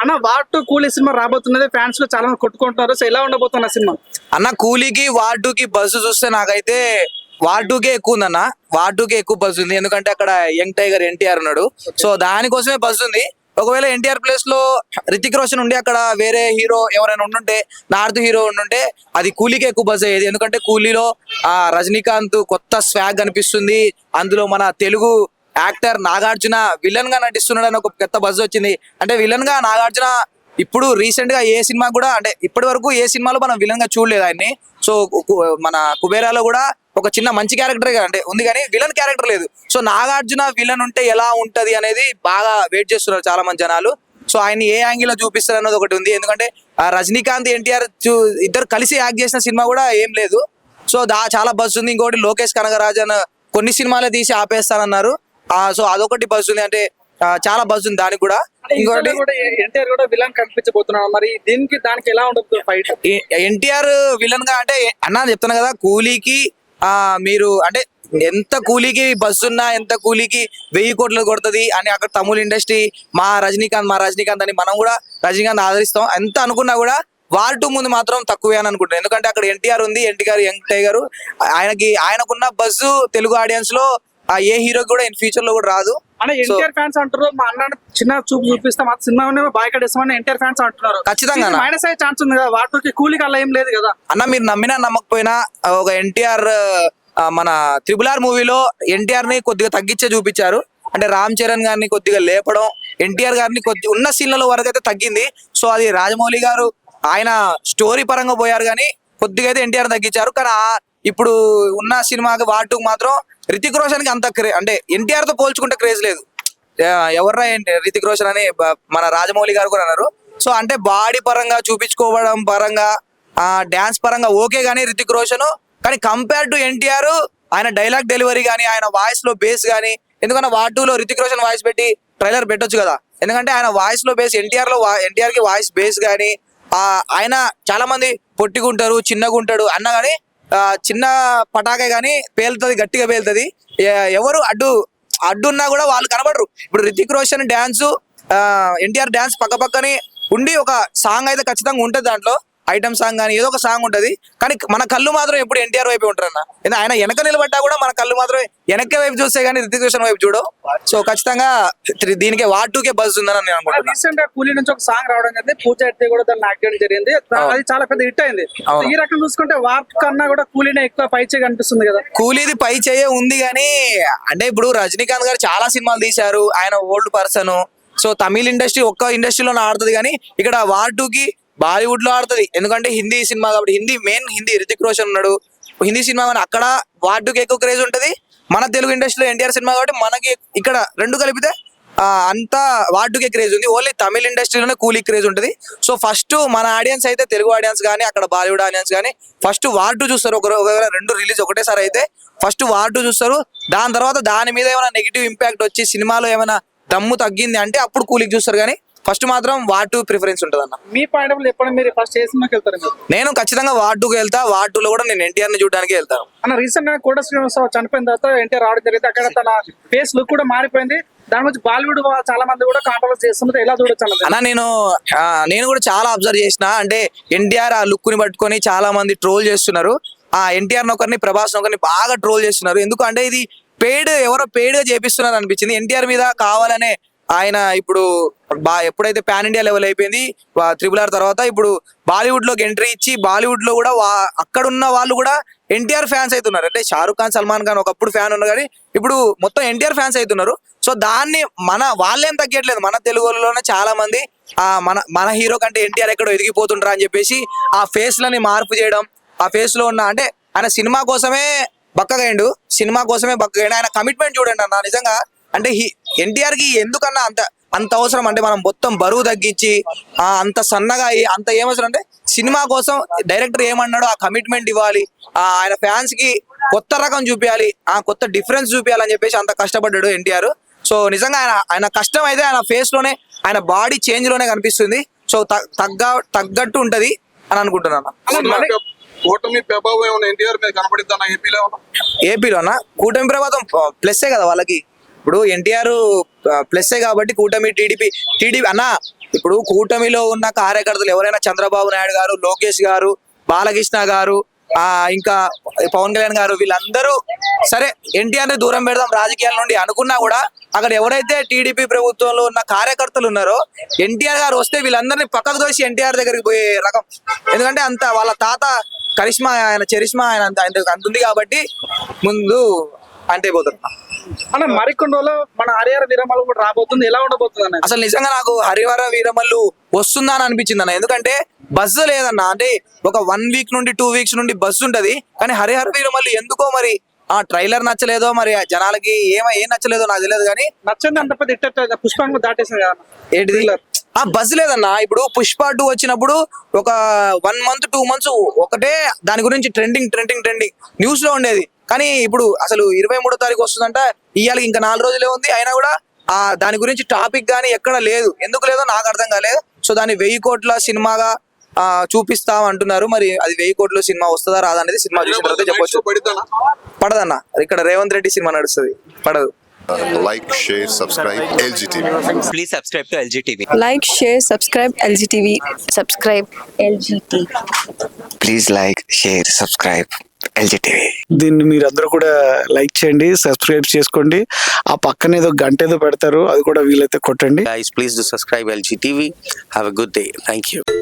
అన్న వాటు కూలీ సినిమా రాబోతున్నది? ఫ్యాన్స్లో చాలా కొట్టుకుంటున్నారు. కొట్టుకుంటారు సో ఎలా ఉండబోతున్న సినిమా? అన్న కూలీకి వాటుకి టూ కి బస్సు చూస్తే నాకైతే వాటుకే టూ కే ఎక్కువ ఉందన్న. వార్ టూ ఎక్కువ బస్సు ఉంది. ఎందుకంటే అక్కడ యంగ్ టైగర్ ఎన్టీఆర్ ఉన్నాడు. సో దానికోసమే బస్సు ఉంది. ఒకవేళ ఎన్టీఆర్ ప్లేస్లో రితిక్ రోషన్ ఉండి అక్కడ వేరే హీరో ఎవరైనా ఉండుంటే నార్త్ హీరో ఉండుంటే అది కూలీకి ఎక్కువ బస్ అయ్యేది. ఎందుకంటే కూలీలో ఆ రజనీకాంత్ కొత్త స్వాగ్ కనిపిస్తుంది అందులో మన తెలుగు యాక్టర్ నాగార్జున విలన్గా నటిస్తున్నాడు అని ఒక పెద్ద బజ్ వచ్చింది. అంటే విలన్గా నాగార్జున ఇప్పుడు రీసెంట్గా ఏ సినిమా కూడా అంటే ఇప్పటి వరకు ఏ సినిమాలో మనం విలన్గా చూడలేదు ఆయన్ని. సో కు- మన కుబేరాలో కూడా ఒక చిన్న మంచి క్యారెక్టర్ అంటే ఉంది కానీ విలన్ క్యారెక్టర్ లేదు. సో నాగార్జున విలన్ ఉంటే ఎలా ఉంటది అనేది బాగా వెయిట్ చేస్తున్నారు చాలా మంది జనాలు. సో ఆయన ఏ యాంగిల్లో చూపిస్తారు అన్నది ఒకటి ఉంది. ఎందుకంటే ఆ రజనీకాంత్ ఎన్టీఆర్ ఇద్దరు కలిసి యాక్ట్ చేసిన సినిమా కూడా ఏం లేదు. సో దా చాలా బస్ ఉంది. ఇంకోటి లోకేష్ కనగరాజన్ కొన్ని సినిమాలే తీసి ఆపేస్తానన్నారు. సో అదొకటి బస్ ఉంది అంటే చాలా బస్ ఉంది దానికి కూడా. ఇంకోటి ఎన్టీఆర్ కూడా విలన్ కనిపించబోతున్నాడు. మరి దీనికి దానికి ఎలా ఉండబోతుంది ఫైట్? ఎన్టీఆర్ విలన్గా అంటే అన్నా చెప్తాను కదా కూలీకి ఆ మీరు అంటే ఎంత కూలీకి బస్సు ఉన్నా ఎంత కూలీకి వెయ్యి కోట్లు కొడుతుంది అని అక్కడ తమిళ ఇండస్ట్రీ మా రజనీకాంత్ మా రజనీకాంత్ అని మనం కూడా రజనీకాంత్ ఆదరిస్తాం. ఎంత అనుకున్నా కూడా వార్ టూ ముందు మాత్రం తక్కువే అని అనుకుంటున్నాను. ఎందుకంటే అక్కడ ఎన్టీఆర్ ఉంది ఎన్టీఆర్ యంగ్ టైగర్. ఆయనకి ఆయనకున్న బస్సు తెలుగు ఆడియన్స్లో ఆ ఏ హీరో కూడా ఇన్ ఫ్యూచర్లో కూడా రాదు. అంటే ఎన్టీఆర్ ఫ్యాన్స్ అంటారు మా అన్న చిన్న చూపు చూపిస్తాం ఆ సినిమా బాయ్కడేస్తామని ఎన్టీఆర్ ఫ్యాన్స్ అంటున్నారు. ఖచ్చితంగా. మైనస్ అయ్యే ఛాన్స్ ఉంది కదా వాటికి కూలీకి అలా ఏం లేదు కదా. అన్న మీరు నమ్మినా నమ్మకపోయినా ఒక ఎన్టీఆర్ మన త్రిబుల్ ఆర్ మూవీలో ఎన్టీఆర్ని కొద్దిగా తగ్గించే చూపించారు. అంటే రామ్ చరణ్ గారిని కొద్దిగా లేపడం ఎన్టీఆర్ గారిని కొద్ది ఉన్న సీన్లలో వరకు అయితే తగ్గింది. సో అది రాజమౌళి గారు ఆయన స్టోరీ పరంగా పోయారు కానీ కొద్దిగా అయితే ఎన్టీఆర్ తగ్గించారు. కానీ ఆ- ఇప్పుడు ఉన్న సినిమాకి వాటుకు మాత్రం రితిక్ రోషన్కి అంత క్రే అంటే ఎన్టీఆర్తో పోల్చుకుంటే క్రేజ్ లేదు. ఎవర్రా ఏంటి రితిక్ రోషన్ అని మన రాజమౌళి గారు కూడా అన్నారు. సో అంటే బాడీ పరంగా చూపించుకోవడం పరంగా ఆ డాన్స్ పరంగా ఓకే గానీ రితిక్ రోషన్ కానీ కంపేర్ టు ఎన్టీఆర్ ఆయన డైలాగ్ డెలివరీ కానీ ఆయన వాయిస్లో బేస్ కానీ ఎందుకంటే వాటూలో రితిక్ రోషన్ వాయిస్ పెట్టి ట్రైలర్ పెట్టొచ్చు కదా. ఎందుకంటే ఆయన వాయిస్లో బేస్ ఎన్టీఆర్లో ఎన్టీఆర్కి వాయిస్ బేస్ కానీ ఆ ఆయన చాలా మంది పొట్టిగుంటారు చిన్నగా ఉంటాడు అన్న కానీ చిన్న పటాకే కానీ పేలుతుంది గట్టిగా పేలుతుంది. ఎవరు అడ్డు అడ్డున్నా కూడా వాళ్ళు కనబడరు. ఇప్పుడు Hrithik Roshan dance NTR dance పక్క పక్కని ఉండి ఒక సాంగ్ అయితే ఖచ్చితంగా ఉంటది దాంట్లో. ఐటమ్ సాంగ్ కానీ ఏదో ఒక సాంగ్ ఉంటది. కానీ మన కళ్ళు మాత్రం ఎప్పుడు ఎన్టీఆర్ వైపు ఉంటారు అన్న ఎందుకంటే ఆయన వెనక నిలబడ్డా కూడా మన కళ్ళు మాత్రం వెనక్కే వైపు చూస్తే కానీ రితిక్ రోషన్ వైపు చూడవు సో ఖచ్చితంగా దీనికి వార్ టూకే బజ్ ఉందని నేను అనుకుంటున్నాను రీసెంట్గా కూలీ నుంచి ఒక సాంగ్ రావడం జరిగింది. పూజ అయితే కూడా దాన్ని చేయడం జరిగింది. అది చాలా పెద్ద హిట్ అయింది. ఈ రకం చూసుకుంటే వార్ కన్నా కూడా కూలీనే ఎక్కువ పైచే కనిపిస్తుంది కదా. కూలీది పై చేయ ఉంది కానీ అంటే ఇప్పుడు రజనీకాంత్ గారు చాలా సినిమాలు తీశారు. ఆయన old person. So Tamil industry ఒక్క ఇండస్ట్రీలోనే ఆడుతుంది కానీ ఇక్కడ వార్ టూ కి బాలీవుడ్లో ఆడుతుంది. ఎందుకంటే హిందీ సినిమా కాబట్టి హిందీ మెయిన్ హిందీ రితిక్ రోషన్ ఉన్నాడు. హిందీ సినిమా కానీ అక్కడ వాటికి ఎక్కువ క్రేజ్ ఉంటుంది. మన తెలుగు ఇండస్ట్రీలో ఎన్టీఆర్ సినిమా కాబట్టి మనకి ఇక్కడ రెండు కలిపితే అంతా వాటికే క్రేజ్ ఉంది. ఓన్లీ తమిళ ఇండస్ట్రీలోనే కూలీ క్రేజ్ ఉంటుంది. సో ఫస్ట్ మన ఆడియన్స్ అయితే తెలుగు ఆడియన్స్ కానీ అక్కడ బాలీవుడ్ ఆడియన్స్ కానీ ఫస్ట్ వార్డు చూస్తారు. ఒక ఒకవేళ రెండు రిలీజ్ ఒకటేసారి అయితే ఫస్ట్ వార్డు చూస్తారు. దాని తర్వాత దాని మీద ఏమైనా నెగిటివ్ ఇంపాక్ట్ వచ్చి సినిమాలో ఏమైనా దమ్ము తగ్గింది అంటే అప్పుడు కూలీకి చూస్తారు. కానీ ఫస్ట్ మాత్రం వార్ టూ ప్రిఫరెన్స్ ఉంటుంది అన్న మీ పాయింట్ ఆఫ్ ఎప్పుడు మీరు ఫస్ట్ ఏ సినిమాకి వెళ్తారు మీరు? నేను ఖచ్చితంగా వార్ టూకి వెళ్తా వార్ టూలో కూడా నేను ఎన్టీఆర్ని చూడడానికి వెళ్తాను. అన్న రీసెంట్గా కోట శ్రీనివాసరావు చనిపోయిన తర్వాత ఎన్టీఆర్ రావడం జరిగింది. అక్కడ తన ఫేస్ లుక్ కూడా మారిపోయింది. దాని గురించి బాలీవుడ్ చాలా మంది కూడా కాంట్రవర్సీ చేస్తున్నారు ఎలా చూడొచ్చు అన్న నేను ఆ, నేను కూడా చాలా అబ్జర్వ్ చేసిన. అంటే ఎన్టీఆర్ ఆ లుక్ని పట్టుకొని చాలా మంది ట్రోల్ చేస్తున్నారు. ఆ ఎన్టీఆర్ ఒకరిని ప్రభాస్ ఒకరిని బాగా ట్రోల్ చేస్తున్నారు. ఎందుకు అంటే ఇది పెయిడ్ ఎవరో పెయిడ్గా చేపిస్తున్నారు అనిపించింది. ఎన్టీఆర్ మీద కావాలనే ఆయన ఇప్పుడు బా ఎప్పుడైతే పాన్ ఇండియా లెవెల్ అయిపోయింది త్రిబుల్ ఆర్ తర్వాత ఇప్పుడు బాలీవుడ్లోకి ఎంట్రీ ఇచ్చి బాలీవుడ్లో కూడా వా- అక్కడ ఉన్న వాళ్ళు కూడా ఎన్టీఆర్ ఫ్యాన్స్ అవుతున్నారు అంటే షారుఖ్ ఖాన్ సల్మాన్ ఖాన్ ఒకప్పుడు ఫ్యాన్ ఉన్నారు కానీ ఇప్పుడు మొత్తం ఎన్టీఆర్ ఫ్యాన్స్ అవుతున్నారు సో దాన్ని మన వాళ్ళేం తగ్గట్లేదు. మన తెలుగులోనే చాలా మంది ఆ మన మన హీరో కంటే ఎన్టీఆర్ ఎక్కడో ఎదిగిపోతుంటారు అని చెప్పేసి ఆ ఫేస్ లని మార్పు చేయడం ఆ ఫేస్లో ఉన్న అంటే ఆయన సినిమా కోసమే బక్కగైండు. సినిమా కోసమే బక్కగైండు. ఆయన కమిట్మెంట్ చూడండి అన్న నిజంగా. అంటే ఎన్టీఆర్కి ఎందుకన్నా అంత అంత అవసరం? అంటే మనం మొత్తం బరువు తగ్గించి ఆ అంత సన్నగా అంత ఏమవసరం? అంటే సినిమా కోసం డైరెక్టర్ ఏమన్నాడో ఆ కమిట్మెంట్ ఇవ్వాలి ఆ ఆయన ఫ్యాన్స్కి కొత్త రకం చూపించాలి ఆ కొత్త డిఫరెన్స్ చూపించాలని చెప్పేసి అంత కష్టపడ్డాడు ఎన్టీఆర్. సో నిజంగా ఆయన ఆయన కష్టం అయితే ఆయన ఫేస్లోనే ఆయన బాడీ చేంజ్లోనే కనిపిస్తుంది. సో తగ్గ తగ్గట్టు ఉంటది అని అనుకుంటున్నాను. కూటమి ప్రభావం ఏపీలో? ఏపీలోనా? కూటమి ప్రభుత్వం ప్లస్సే కదా వాళ్ళకి. ఇప్పుడు ఎన్టీఆర్ ప్లస్సే కాబట్టి కూటమి టీడీపీ టీడీపీ అన్న ఇప్పుడు కూటమిలో ఉన్న కార్యకర్తలు ఎవరైనా చంద్రబాబు నాయుడు గారు లోకేష్ గారు బాలకృష్ణ గారు ఆ ఇంకా పవన్ కళ్యాణ్ గారు వీళ్ళందరూ సరే ఎన్టీఆర్ని దూరం పెడదాం రాజకీయాల నుండి అనుకున్నా కూడా అక్కడ ఎవరైతే టీడీపీ ప్రభుత్వంలో ఉన్న కార్యకర్తలు ఉన్నారో ఎన్టీఆర్ గారు వస్తే వీళ్ళందరినీ పక్కకు తోసి ఎన్టీఆర్ దగ్గరికి పోయే రకం. ఎందుకంటే అంత వాళ్ళ తాత కరిష్మా ఆయన చరిష్మా ఆయన అంత అంత ఉంది కాబట్టి ముందు అంటే పోతున్నా అన్న మరికొన్ని రోజులు మన హరిహర విరమలు కూడా రాబోతుంది. ఎలా ఉండబోతుంది అనేది అసలు నిజంగా నాకు హరివర వీరమల్లు వస్తుందా అని అనిపించింది అన్న. ఎందుకంటే బస్సు లేదన్న. అంటే ఒక వన్ వీక్ నుండి టూ వీక్స్ నుండి బస్సు ఉంటది. కానీ హరిహర వీరమల్లు ఎందుకో మరి ఆ ట్రైలర్ నచ్చలేదో మరి ఆ జనాలకి ఏమో ఏం నచ్చలేదో నాకు తెలియదు కానీ నచ్చింది అంత పెద్ద ఇట్ట దాటేసింది కదా అన్న. ఏంటిది? ఆ బస్ లేదన్న. ఇప్పుడు పుష్ప టూ వచ్చినప్పుడు ఒక వన్ మంత్ టూ మంత్స్ ఒకటే దాని గురించి ట్రెండింగ్ ట్రెండింగ్ ట్రెండింగ్ న్యూస్లో ఉండేది. కానీ ఇప్పుడు అసలు ఇరవై మూడో తారీఖు వస్తుందంట. ఇవాళ ఇంకా నాలుగు రోజులే ఉంది. అయినా కూడా ఆ దాని గురించి టాపిక్ గానీ ఎక్కడ లేదు. ఎందుకు లేదో నాకు అర్థం కాలేదు. సో దాన్ని వెయ్యి కోట్ల సినిమాగా ఆ చూపిస్తాం అంటున్నారు. మరి అది వెయ్యి కోట్ల సినిమా వస్తుందా రాదా అనేది సినిమా చూసిన తర్వాత చెప్పొచ్చు. పడదన్న. ఇక్కడ రేవంత్ రెడ్డి సినిమా నడుస్తుంది. పడదు. Like, share, subscribe, LGTV. Please subscribe to LG TV. like, share, subscribe LGTV. Subscribe LGTV. Please like, share, subscribe. TV. దీన్ని మీరందరూ కూడా లైక్ చేయండి సబ్స్క్రైబ్ చేసుకోండి ఆ పక్కన ఏదో గంట ఏదో పెడతారు అది కూడా వీలైతే కొట్టండి do subscribe LG TV. Have a good day. Thank you.